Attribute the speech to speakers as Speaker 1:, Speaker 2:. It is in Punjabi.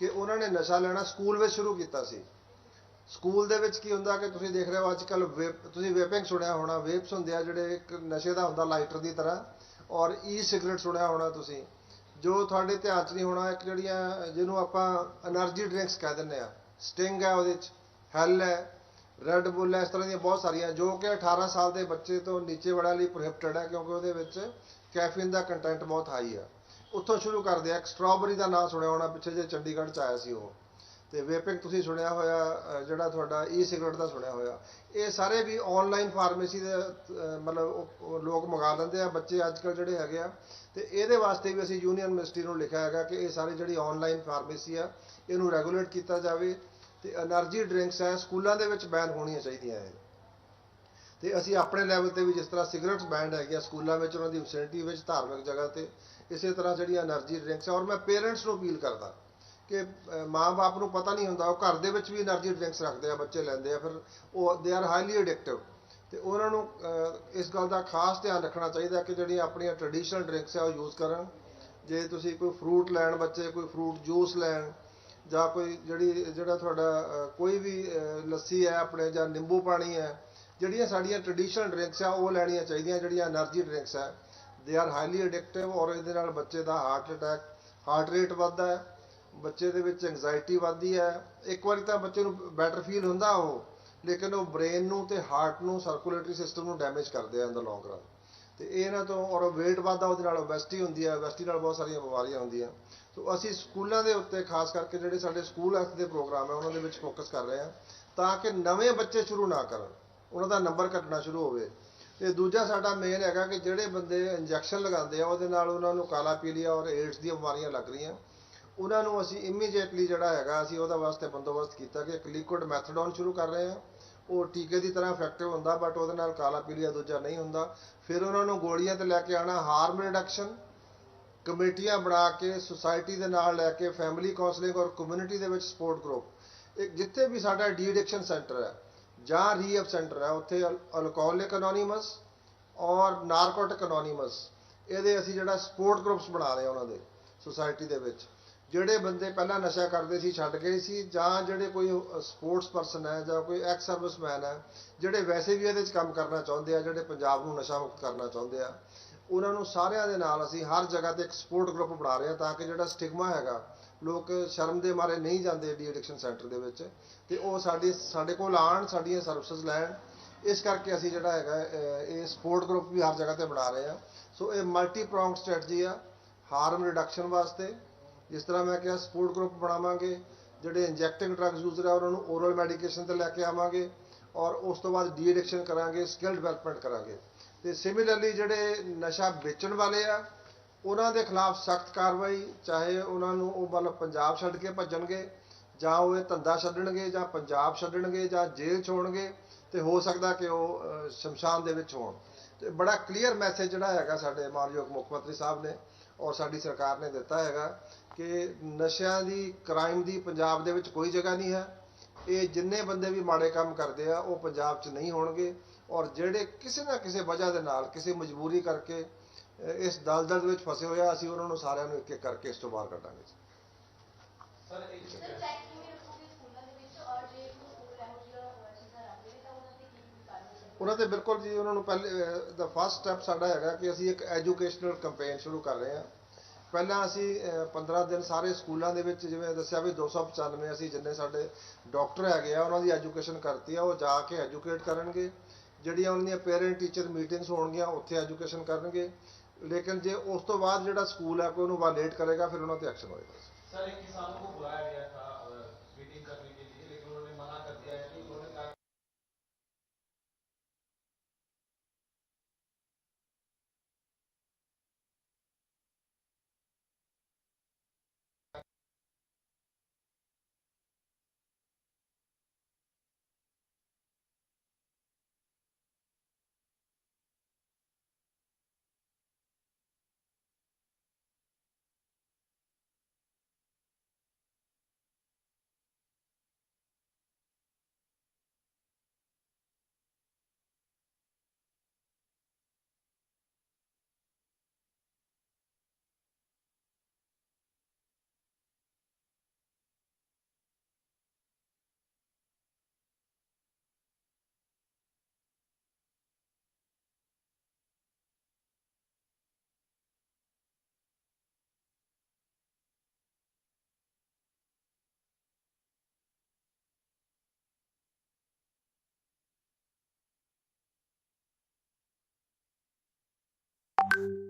Speaker 1: ਕਿ ਉਹਨਾਂ ਨੇ ਨਸ਼ਾ ਲੈਣਾ ਸਕੂਲ ਵਿੱਚ ਸ਼ੁਰੂ ਕੀਤਾ ਸੀ। ਸਕੂਲ ਦੇ ਵਿੱਚ ਕੀ ਹੁੰਦਾ ਕਿ ਤੁਸੀਂ ਦੇਖ ਰਹੇ ਹੋ ਅੱਜ ਕੱਲ ਤੁਸੀਂ ਵੇਪਿੰਗ ਸੁਣਿਆ ਹੋਣਾ, ਵੇਪਸ ਹੁੰਦੇ ਆ ਜਿਹੜੇ ਇੱਕ ਨਸ਼ੇ ਦਾ ਹੁੰਦਾ ਲਾਈਟਰ ਦੀ ਤਰ੍ਹਾਂ, ਔਰ ਈ ਸਿਗਰਟ ਸੁਣਿਆ ਹੋਣਾ ਤੁਸੀਂ। ਜੋ ਤੁਹਾਡੇ ਧਿਆਨ 'ਚ ਨਹੀਂ ਹੋਣਾ, ਇੱਕ ਜਿਹੜੀਆਂ, ਜਿਹਨੂੰ ਆਪਾਂ એનર્ਜੀ ਡਰਿੰਕਸ ਕਹਿ ਦਿੰਦੇ ਆ ਸਟਿੰਗ ਹੈ ਉਹਦੇ 'ਚ ਹੈਲ ਹੈ ਰੈਡ ਬੁੱਲ ਹੈ, ਇਸ ਤਰ੍ਹਾਂ ਦੀਆਂ ਬਹੁਤ ਸਾਰੀਆਂ, ਜੋ ਕਿ 18 ਸਾਲ ਦੇ ਬੱਚੇ ਤੋਂ ਨੀਚੇ ਵੜਾ ਲਈ ਪ੍ਰੋਹਿਬਿਟਡ ਹੈ, ਕਿਉਂਕਿ ਉਹਦੇ ਵਿੱਚ ਕੈਫੀਨ ਦਾ ਕੰਟੈਂਟ ਬਹੁਤ ਹਾਈ ਆ ਉੱਥੋਂ ਸ਼ੁਰੂ ਕਰਦੇ ਆ। ਸਟ੍ਰਾਬੇਰੀ ਦਾ ਨਾਂ ਸੁਣਿਆ ਹੋਣਾ ਪਿੱਛੇ ਜੇ ਚੰਡੀਗੜ੍ਹ ਚ ਆਇਆ ਸੀ ਉਹ। ਅਤੇ ਵੇਪਿੰਗ ਤੁਸੀਂ ਸੁਣਿਆ ਹੋਇਆ ਜਿਹੜਾ ਤੁਹਾਡਾ ਈ ਸਿਗਰਟ ਦਾ ਸੁਣਿਆ ਹੋਇਆ। ਇਹ ਸਾਰੇ ਵੀ ਔਨਲਾਈਨ ਫਾਰਮੇਸੀ ਦੇ ਮਤਲਬ ਲੋਕ ਮੰਗਵਾ ਲੈਂਦੇ ਆ। ਬੱਚੇ ਅੱਜ ਕੱਲ੍ਹ ਜਿਹੜੇ ਹੈਗੇ ਆ ਅਤੇ ਇਹਦੇ ਵਾਸਤੇ ਵੀ ਅਸੀਂ ਯੂਨੀਅਨ ਮਿਨਿਸਟਰੀ ਨੂੰ ਲਿਖਿਆ ਹੈਗਾ ਕਿ ਇਹ ਸਾਰੀ ਜਿਹੜੀ ਔਨਲਾਈਨ ਫਾਰਮੇਸੀ ਆ, ਇਹਨੂੰ ਰੈਗੂਲੇਟ ਕੀਤਾ ਜਾਵੇ ਅਤੇ ਐਨਰਜੀ ਡਰਿੰਕਸ ਹੈ ਸਕੂਲਾਂ ਦੇ ਵਿੱਚ ਬੈਨ ਹੋਣੀਆਂ ਚਾਹੀਦੀਆਂ ਹੈ ਅਤੇ ਅਸੀਂ ਆਪਣੇ ਲੈਵਲ ਤੇ ਵੀ ਜਿਸ ਤਰ੍ਹਾਂ ਸਿਗਰਟਸ ਬੈਨ ਹੈਗੀਆਂ ਸਕੂਲਾਂ ਵਿੱਚ, ਉਹਨਾਂ ਦੀ ਫੈਸਿਲਿਟੀ ਵਿੱਚ, ਧਾਰਮਿਕ ਜਗ੍ਹਾ ਤੇ ਇਸੇ ਤਰ੍ਹਾਂ ਜਿਹੜੀਆਂ ਐਨਰਜੀ ਡਰਿੰਕਸ ਔਰ ਮੈਂ ਪੇਰੈਂਟਸ ਨੂੰ ਅਪੀਲ ਕਰਦਾ ਕਿ ਮਾਂ-ਬਾਪ ਨੂੰ ਪਤਾ ਨਹੀਂ ਹੁੰਦਾ, ਉਹ ਘਰ ਦੇ ਵਿੱਚ ਵੀ ਐਨਰਜੀ ਡਰਿੰਕਸ ਰੱਖਦੇ ਆ, ਬੱਚੇ ਲੈਂਦੇ ਆ, ਫਿਰ ਉਹ ਦੇ ਆਰ ਹਾਈਲੀ ਅਡਿਕਟਿਵ ਤੇ ਉਹਨਾਂ ਨੂੰ ਇਸ ਗੱਲ ਦਾ ਖਾਸ ਧਿਆਨ ਰੱਖਣਾ ਚਾਹੀਦਾ ਕਿ ਜਿਹੜੀਆਂ ਆਪਣੀਆਂ ਟ੍ਰੈਡੀਸ਼ਨਲ ਡਰਿੰਕਸ ਆ, ਉਹ ਯੂਜ਼ ਕਰਨ। ਜੇ ਤੁਸੀਂ ਕੋਈ ਫਰੂਟ ਲੈਣ ਬੱਚੇ, ਕੋਈ ਫਰੂਟ ਜੂਸ ਲੈਣ, ਜਾਂ ਕੋਈ ਜਿਹੜੀ, ਜਿਹੜਾ ਤੁਹਾਡਾ ਕੋਈ ਵੀ ਲੱਸੀ ਹੈ ਆਪਣੇ, ਜਾਂ ਨਿੰਬੂ ਪਾਣੀ ਹੈ, ਜਿਹੜੀਆਂ ਸਾਡੀਆਂ ਟ੍ਰੈਡੀਸ਼ਨਲ ਡਰਿੰਕਸ ਆ, ਉਹ ਲੈਣੀਆਂ ਚਾਹੀਦੀਆਂ, ਜਿਹੜੀਆਂ ਐਨਰਜੀ ਡਰਿੰਕਸ ਆ। ਦੇ ਆਰ ਹਾਈਲੀ ਐਡਿਕਟਿਵ ਔਰ ਇਹਦੇ ਨਾਲ ਬੱਚੇ ਦਾ ਹਾਰਟ ਅਟੈਕ ਹਾਰਟ ਰੇਟ ਵੱਧਦਾ ਹੈ, ਬੱਚੇ ਦੇ ਵਿੱਚ ਐਂਗਜ਼ਾਇਟੀ ਵੱਧਦੀ ਹੈ। ਇੱਕ ਵਾਰੀ ਤਾਂ ਬੱਚੇ ਨੂੰ ਬੈਟਰ ਫੀਲ ਹੁੰਦਾ ਉਹ, ਲੇਕਿਨ ਉਹ ਬ੍ਰੇਨ ਨੂੰ ਤੇ ਹਾਰਟ ਨੂੰ ਸਰਕੂਲੇਟਰੀ ਸਿਸਟਮ ਨੂੰ ਡੈਮੇਜ ਕਰਦੇ ਆ ਇਨ ਦਾ ਲੌਂਗ ਰਨ ਤੇ ਇਹਨਾਂ ਤੋਂ ਔਰ weight ਵੱਧਦਾ, ਉਹਦੇ ਨਾਲ ਓਬੈਸਿਟੀ ਹੁੰਦੀ ਹੈ ਓਬੈਸਿਟੀ ਨਾਲ ਬਹੁਤ ਸਾਰੀਆਂ ਬਿਮਾਰੀਆਂ ਹੁੰਦੀਆਂ। ਸੋ ਅਸੀਂ ਸਕੂਲਾਂ ਦੇ ਉੱਤੇ ਖਾਸ ਕਰਕੇ ਜਿਹੜੇ ਸਾਡੇ ਸਕੂਲ ਹੈਲਥ ਦੇ ਪ੍ਰੋਗਰਾਮ ਹੈ, ਉਹਨਾਂ ਦੇ ਵਿੱਚ ਫੋਕਸ ਕਰ ਰਹੇ ਹਾਂ, ਤਾਂ ਕਿ ਨਵੇਂ ਬੱਚੇ ਸ਼ੁਰੂ ਨਾ ਕਰਨ। ਉਹਨਾਂ ਦਾ ਨੰਬਰ ਘਟਣਾ ਸ਼ੁਰੂ ਹੋਵੇ। ਤੇ ਦੂਜਾ ਸਾਡਾ ਮੇਨ ਹੈਗਾ ਕਿ ਜਿਹੜੇ ਬੰਦੇ ਇੰਜੈਕਸ਼ਨ ਲਗਾਉਂਦੇ ਆ, ਉਹਦੇ ਨਾਲ ਉਹਨਾਂ ਨੂੰ ਕਾਲਾ ਪੀਲੀਆ ਔਰ ਏਡਸ ਦੀਆਂ ਬਿਮਾਰੀਆਂ ਲੱਗ ਰਹੀਆਂ। ਉਹਨਾਂ ਨੂੰ ਅਸੀਂ ਇਮੀਡੀਏਟਲੀ ਜਿਹੜਾ ਹੈਗਾ, ਅਸੀਂ ਉਹਦਾ ਵਾਸਤੇ ਬੰਦੋਬਸਤ ਕੀਤਾ ਕਿ ਇੱਕ ਲਿਕੁਇਡ ਮੈਥਡੋਨ ਸ਼ੁਰੂ ਕਰ ਰਹੇ ਹਾਂ ਉਹ ਟੀਕੇ ਦੀ ਤਰ੍ਹਾਂ ਇਫੈਕਟਿਵ ਹੁੰਦਾ ਬਟ ਉਹਦੇ ਨਾਲ ਕਾਲਾ ਪੀਲੀਆ ਦੂਜਾ ਨਹੀਂ ਹੁੰਦਾ। ਫਿਰ ਉਹਨਾਂ ਨੂੰ ਗੋਲੀਆਂ ਤੇ ਲੈ ਕੇ ਆਣਾ ਹਾਰਮ ਰਿਡਕਸ਼ਨ ਕਮੇਟੀਆਂ ਬਣਾ ਕੇ ਸੁਸਾਇਟੀ ਦੇ ਨਾਲ ਲੈ ਕੇ ਫੈਮਿਲੀ ਕਾਉਂਸਲਿੰਗ ਔਰ ਕਮਿਊਨਿਟੀ ਦੇ ਵਿੱਚ ਸਪੋਰਟ ਗਰੁੱਪ ਇਹ ਜਿੱਥੇ ਵੀ ਸਾਡਾ ਡੀ ਐਡਿਕਸ਼ਨ ਸੈਂਟਰ ਹੈ ਜਾਂ ਰੀਐਫ ਸੈਂਟਰ ਹੈ, ਉੱਥੇ ਅਲਕੋਹਲਿਕ ਅਨੋਨਿਮਸ ਔਰ ਨਾਰਕੋਟਿਕ ਅਨੋਨਿਮਸ। ਇਹਦੇ ਅਸੀਂ ਜਿਹੜਾ ਸਪੋਰਟ ਗਰੁੱਪਸ ਬਣਾ ਰਹੇ ਹਾਂ ਉਹਨਾਂ ਦੇ, ਸੁਸਾਇਟੀ ਦੇ ਵਿੱਚ। ਜਿਹੜੇ ਬੰਦੇ ਪਹਿਲਾਂ ਨਸ਼ਾ ਕਰਦੇ ਸੀ, ਛੱਡ ਗਏ ਸੀ, ਜਾਂ ਜਿਹੜੇ ਕੋਈ ਸਪੋਰਟਸ ਪਰਸਨ ਹੈ ਜਾਂ ਕੋਈ ਐਕਸ ਸਰਵਿਸਮੈਨ ਹੈ, ਜਿਹੜੇ ਵੈਸੇ ਵੀ ਇਹਦੇ 'ਚ ਕੰਮ ਕਰਨਾ ਚਾਹੁੰਦੇ ਆ, ਜਿਹੜੇ ਪੰਜਾਬ ਨੂੰ ਨਸ਼ਾ ਮੁਕਤ ਕਰਨਾ ਚਾਹੁੰਦੇ ਆ, ਉਹਨਾਂ ਨੂੰ ਸਾਰਿਆਂ ਦੇ ਨਾਲ ਅਸੀਂ ਹਰ ਜਗ੍ਹਾ ਤੇ ਇੱਕ ਸਪੋਰਟ ਗਰੁੱਪ ਬਣਾ ਰਹੇ ਹਾਂ ਤਾਂ ਕਿ ਜਿਹੜਾ ਸਟਿਗਮਾ ਹੈਗਾ ਲੋਕ ਸ਼ਰਮ ਦੇ ਮਾਰੇ ਨਹੀਂ ਜਾਂਦੇ ਡੀ ਐਡਿਕਸ਼ਨ ਸੈਂਟਰ ਦੇ ਵਿੱਚ ਤੇ ਉਹ ਸਾਡੀ, ਸਾਡੇ ਕੋਲ ਆਣ ਸਾਡੀਆਂ ਸਰਵਿਸਿਜ਼ ਲੈਣ। ਇਸ ਕਰਕੇ ਅਸੀਂ ਜਿਹੜਾ ਹੈਗਾ ਇਹ ਸਪੋਰਟ ਗਰੁੱਪ ਵੀ ਹਰ ਜਗ੍ਹਾ ਤੇ ਬਣਾ ਰਹੇ ਹਾਂ। ਸੋ ਇਹ ਮਲਟੀ ਪ੍ਰੋਂਗ ਸਟ੍ਰੈਟਜੀ ਆ ਹਾਰਮ ਰਿਡਕਸ਼ਨ ਵਾਸਤੇ। ਜਿਸ ਤਰ੍ਹਾਂ ਮੈਂ ਕਿਹਾ ਸਪੋਰਟ ਗਰੁੱਪ ਬਣਾਵਾਂਗੇ, ਜਿਹੜੇ ਇੰਜੈਕਟਿੰਗ ਡਰੱਗਸ ਯੂਜ਼ਰ ਆ ਉਹਨਾਂ ਨੂੰ ਓਰਲ ਮੈਡੀਕੇਸ਼ਨ ਤੇ ਲੈ ਕੇ ਆਵਾਂਗੇ ਔਰ ਉਸ ਤੋਂ ਬਾਅਦ ਡੀ ਐਡਿਕਸ਼ਨ ਕਰਾਂਗੇ ਸਕਿੱਲ ਡਿਵੈਲਪਮੈਂਟ ਕਰਾਂਗੇ। ਤੇ ਸਿਮਿਲਰਲੀ ਜਿਹੜੇ ਨਸ਼ਾ ਵੇਚਣ ਵਾਲੇ ਆ ਉਹਨਾਂ ਦੇ ਖਿਲਾਫ ਸਖਤ ਕਾਰਵਾਈ, ਚਾਹੇ ਉਹਨਾਂ ਨੂੰ ਉਹ ਮਤਲਬ ਪੰਜਾਬ ਛੱਡ ਕੇ ਭੱਜਣਗੇ, ਜਾਂ ਉਹ ਇਹ ਧੰਦਾ ਛੱਡਣਗੇ, ਜਾਂ ਪੰਜਾਬ ਛੱਡਣਗੇ, ਜਾਂ ਜੇਲ੍ਹ 'ਚ ਹੋਣਗੇ ਤੇ ਹੋ ਸਕਦਾ ਕਿ ਉਹ ਸ਼ਮਸ਼ਾਨ ਦੇ ਵਿੱਚ ਹੋਣ। ਤੇ ਬੜਾ ਕਲੀਅਰ ਮੈਸੇਜ ਜਿਹੜਾ ਹੈਗਾ ਸਾਡੇ ਮਾਨਯੋਗ ਮੁੱਖ ਮੰਤਰੀ ਸਾਹਿਬ ਨੇ ਔਰ ਸਾਡੀ ਸਰਕਾਰ ਨੇ ਦਿੱਤਾ ਹੈਗਾ ਕਿ ਨਸ਼ਿਆਂ ਦੀ ਕ੍ਰਾਈਮ ਦੀ ਪੰਜਾਬ ਦੇ ਵਿੱਚ ਕੋਈ ਜਗ੍ਹਾ ਨਹੀਂ ਹੈ। ਇਹ ਜਿੰਨੇ ਬੰਦੇ ਵੀ ਮਾੜੇ ਕੰਮ ਕਰਦੇ ਆ, ਉਹ ਪੰਜਾਬ 'ਚ ਨਹੀਂ ਹੋਣਗੇ ਔਰ ਜਿਹੜੇ ਕਿਸੇ ਨਾ ਕਿਸੇ ਵਜ੍ਹਾ ਦੇ ਨਾਲ, ਕਿਸੇ ਮਜਬੂਰੀ ਕਰਕੇ ਇਸ ਦਲਦਲ ਵਿੱਚ ਫਸੇ ਹੋਏ ਆ ਅਸੀਂ ਉਹਨਾਂ ਨੂੰ ਸਾਰਿਆਂ ਨੂੰ ਇੱਕ ਇੱਕ ਕਰਕੇ ਇਸ ਤੋਂ ਬਾਹਰ ਕੱਢਾਂਗੇ।
Speaker 2: ਸਰ
Speaker 3: ਉਹਨਾਂ ਤੇ
Speaker 1: ਬਿਲਕੁਲ ਜੀ ਉਹਨਾਂ ਨੂੰ ਪਹਿਲੇ ਦਾ ਫਸਟ ਸਟੈਪ ਸਾਡਾ ਹੈਗਾ ਕਿ ਅਸੀਂ ਇੱਕ ਐਜੂਕੇਸ਼ਨਲ ਕੈਂਪੇਨ ਸ਼ੁਰੂ ਕਰ ਰਹੇ ਹਾਂ। ਪਹਿਲਾਂ ਅਸੀਂ ਅਹ, 15 ਦਿਨ ਸਾਰੇ ਸਕੂਲਾਂ ਦੇ ਵਿੱਚ ਜਿਵੇਂ ਦੱਸਿਆ ਵੀ 295 ਅਸੀਂ ਜਿੰਨੇ ਸਾਡੇ ਡਾਕਟਰ ਹੈਗੇ ਆ ਉਹਨਾਂ ਦੀ ਐਜੂਕੇਸ਼ਨ ਕਰਤੀ ਆ ਉਹ ਜਾ ਕੇ ਐਜੂਕੇਟ ਕਰਨਗੇ। ਜਿਹੜੀਆਂ ਉਹਨਾਂ ਦੀਆਂ ਪੇਰੈਂਟ ਟੀਚਰ ਮੀਟਿੰਗਸ ਹੋਣਗੀਆਂ ਉੱਥੇ ਐਜੂਕੇਸ਼ਨ ਕਰਨਗੇ। ਲੇਕਿਨ ਜੇ ਉਸ ਤੋਂ ਬਾਅਦ ਜਿਹੜਾ ਸਕੂਲ ਹੈ ਕੋਈ ਉਹਨੂੰ ਵਾਇਲੇਟ ਕਰੇਗਾ, ਫਿਰ ਉਹਨਾਂ ਤੇ ਐਕਸ਼ਨ ਹੋਏਗਾ।
Speaker 3: ਹੈ